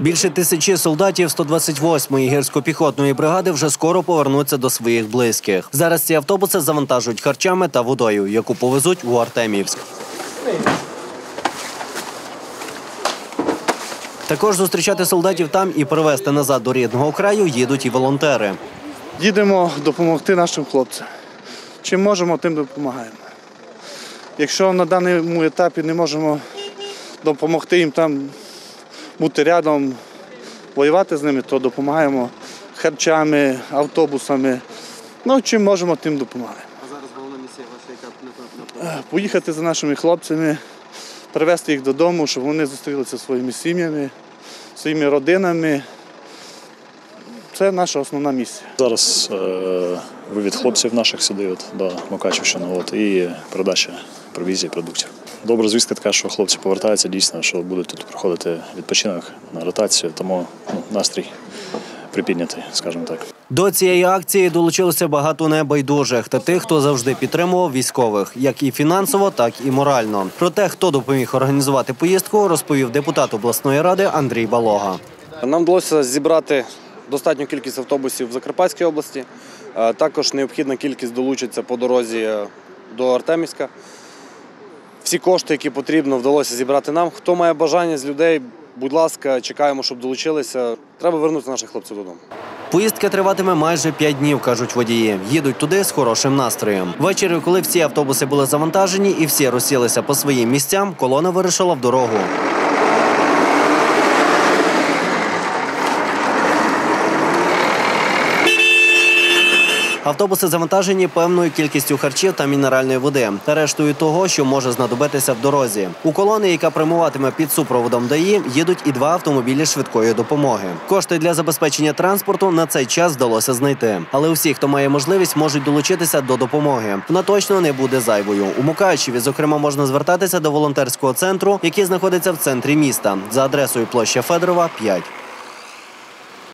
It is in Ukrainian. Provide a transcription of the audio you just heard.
Більше тисячі солдатів 128-ї гірсько-піхотної бригади вже скоро повернуться до своїх близьких. Зараз ці автобуси завантажують харчами та водою, яку повезуть у Артемівськ. Також зустрічати солдатів там і привезти назад до рідного краю їдуть і волонтери. Їдемо допомогти нашим хлопцям. Чим можемо, тим допомагаємо. Якщо на даному етапі не можемо допомогти їм там бути рядом, воювати з ними, то допомагаємо харчами, автобусами. Ну, чим можемо, тим допомагаємо. А зараз головна місія ваша, яка Е, Поїхати за нашими хлопцями, привезти їх додому, щоб вони зустрілися зі своїми сім'ями, своїми родинами. Це наша основна місія. Зараз е, вивід хлопців наших сюди, от, до Мукачівщини, от, і передача провізії, продуктів. Добра звістка така, що хлопці повертаються дійсно, що будуть тут проходити відпочинок на ротацію, тому ну, настрій припіднятий, скажімо так. До цієї акції долучилося багато небайдужих та тих, хто завжди підтримував військових, як і фінансово, так і морально. Про те, хто допоміг організувати поїздку, розповів депутат обласної ради Андрій Балога. Нам вдалося зібрати достатню кількість автобусів в Закарпатській області. Е, Також необхідна кількість долучиться по дорозі е, до Артемівська. Всі кошти, які потрібно, вдалося зібрати нам. Хто має бажання з людей, будь ласка, чекаємо, щоб долучилися. Треба вернути наших хлопців додому. Поїздка триватиме майже п'ять днів, кажуть водії. Їдуть туди з хорошим настроєм. Ввечері, коли всі автобуси були завантажені і всі розсілися по своїм місцям, колона вирішила в дорогу. Автобуси завантажені певною кількістю харчів та мінеральної води та рештою того, що може знадобитися в дорозі. У колони, яка прямуватиме під супроводом ДАІ, їдуть і два автомобілі швидкої допомоги. Кошти для забезпечення транспорту на цей час вдалося знайти. Але усі, хто має можливість, можуть долучитися до допомоги. Вона точно не буде зайвою. У Мукачеві, зокрема, можна звертатися до волонтерського центру, який знаходиться в центрі міста за адресою площа Федорова 5.